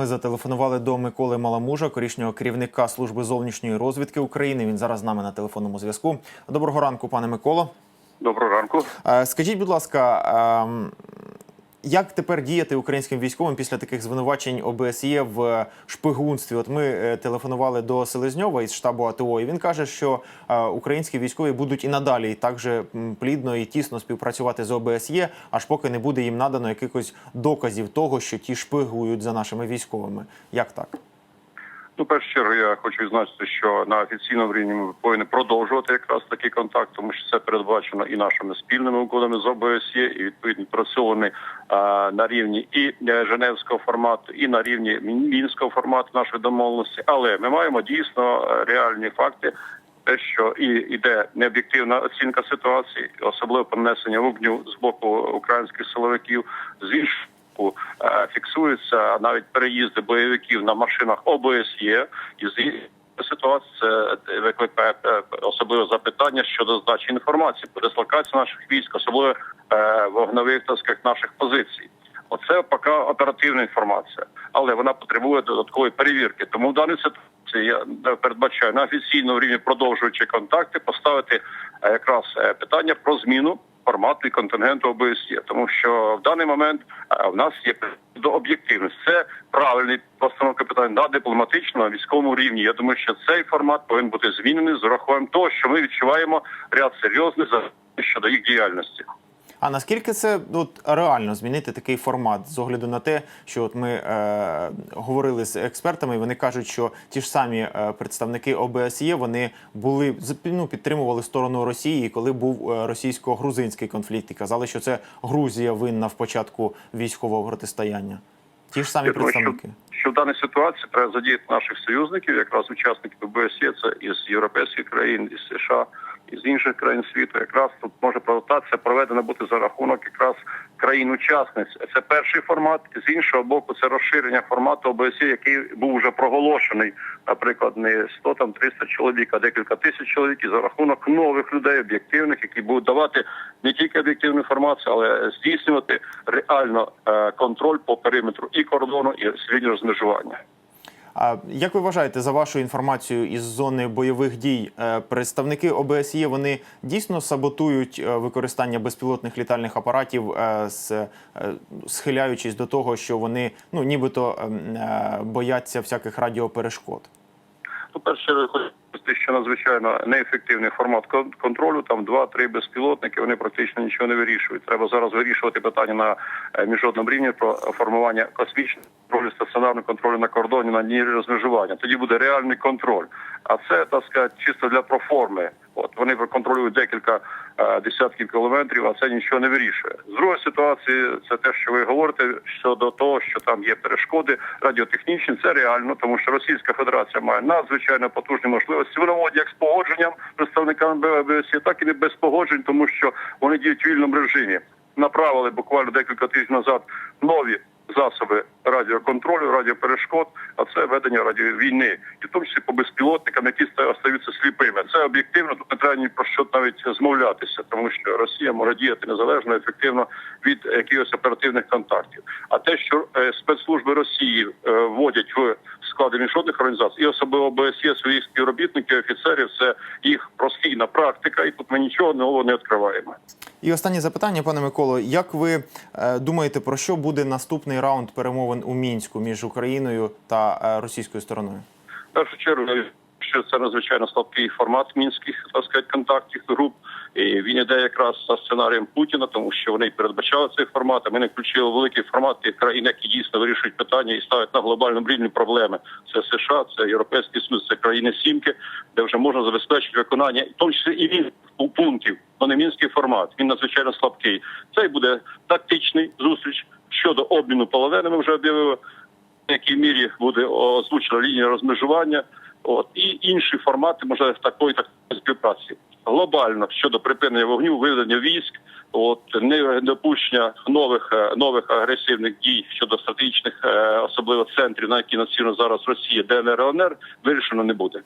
Ми зателефонували до Миколи Маламужа, корішнього керівника служби зовнішньої розвідки України. Він зараз з нами на телефонному зв'язку. Доброго ранку, пане Миколо. Доброго ранку. Е, Скажіть, будь ласка, ем, як тепер діяти українським військовим після таких звинувачень ОБСЄ в шпигунстві? От ми е, телефонували до Селезньова із штабу АТО, і він каже, що е, українські військові будуть і надалі так же плідно і тісно співпрацювати з ОБСЄ, аж поки не буде їм надано якихось доказів того, що ті шпигують за нашими військовими. Як так? Ну, в першу чергу я хочу відзначити, що на офіційному рівні ми повинні продовжувати якраз такий контакт, тому що це передбачено і нашими спільними угодами з ОБСЄ, і відповідно працьований на рівні і е, Женевського формату, і на рівні мінського формату нашої домовленості. Але ми маємо дійсно е, реальні факти. Те, що і йде необ'єктивна оцінка ситуації, особливо понесення вогню з боку українських силовиків, з іншого боку, е, фіксуються навіть переїзди бойовиків на машинах ОБСЄ і з іншої ситуації викликає е, особливе запитання щодо здачі інформації про дислокацію наших військ, особливо е, вогневих так наших позицій. Оце поки оперативна інформація, але вона потребує додаткової перевірки. Тому в даній ситуації я е, передбачаю на офіційному рівні продовжуючи контакти, поставити е, якраз е, питання про зміну формату і контингенту ОБСЄ, тому що в даний момент е, в нас є до об'єктивності. Це правильний постановка питань на дипломатичному військовому рівні. Я думаю, що цей формат повинен бути змінений з урахуванням того, що ми відчуваємо ряд серйозних за щодо їх діяльності. А наскільки це от реально змінити такий формат з огляду на те, що от ми е, говорили з експертами, і вони кажуть, що ті ж самі е, представники ОБСЄ вони були ну, підтримували сторону Росії, коли був е, російсько-грузинський конфлікт, і казали, що це Грузія винна в початку військового протистояння. Ті ж самі Я думаю, що, представники. що в даній ситуації треба задіяти наших союзників, якраз учасників ОБСЄ, це із європейських країн, із США, із інших країн світу. Якраз тут може провокація проведена бути за рахунок якраз країн-учасниць. Це перший формат. З іншого боку, це розширення формату ОБСЄ, який був вже проголошений, наприклад, не 100 там 300 чоловік, а декілька тисяч чоловік і за рахунок нових людей об'єктивних, які будуть давати не тільки об'єктивну інформацію, але здійснювати реально е, контроль по периметру і кордону, і лінії розмежування. А як ви вважаєте, за вашою інформацією із зони бойових дій, е, представники ОБСЄ вони дійсно саботують е, використання безпілотних літальних апаратів, е, схиляючись до того, що вони ну нібито ем, бояться всяких радіоперешкод? По перше, хочу що надзвичайно неефективний формат контролю. Там два-три безпілотники. Вони практично нічого не вирішують. Треба зараз вирішувати питання на е, міжнародному рівні про формування космічного контролю, стаціонарного контролю на кордоні на дні розмежування. Тоді буде реальний контроль. А це так сказати, чисто для проформи. От вони контролюють декілька е, десятків кілометрів, а це нічого не вирішує. З другої ситуації, це те, що ви говорите щодо того, що там є перешкоди радіотехнічні. Це реально, тому що Російська Федерація має надзвичайно потужні можливості. Вона як з погодженням представниками ББС, так і не без погоджень, тому що вони діють в вільному режимі. Направили буквально декілька тижнів назад нові засоби радіоконтролю, радіоперешкод, а це ведення радіовійни, і в тому числі по безпілотникам, які ста- остаються сліпими. Це об'єктивно, тут не треба ні про що навіть змовлятися, тому що Росія може діяти незалежно, ефективно від якихось оперативних контактів. А те, що е, спецслужби Росії е, вводять в склади міжнародних організацій, і особливо ОБСЄ своїх співробітників, офіцерів, це їх постійна практика, і тут ми нічого нового не відкриваємо. І останнє запитання, пане Миколо. Як ви е, думаєте, про що буде наступний раунд перемовин у мінську між Україною та е, російською стороною? Першу чергу, що це надзвичайно слабкий формат мінських так сказати, контактів груп. І він іде якраз за сценарієм Путіна, тому що вони передбачали цей формат. а Ми не включили великий формат тих країн, які дійсно вирішують питання і ставлять на глобальному рівні проблеми. Це США, це Європейський Союз, це країни Сімки, де вже можна забезпечити виконання, в тому числі і він пунктів. Но не мінський формат. Він надзвичайно слабкий. Це й буде тактичний зустріч щодо обміну полоненими. Вже об'явили в якій мірі буде озвучена лінія розмежування, от і інші формати може такої так співпраці. Глобально щодо припинення вогню, виведення військ, от не допущення нових е, нових агресивних дій щодо стратегічних, е, особливо центрів, на які націлено зараз Росія, ДНР, ЛНР, вирішено не буде.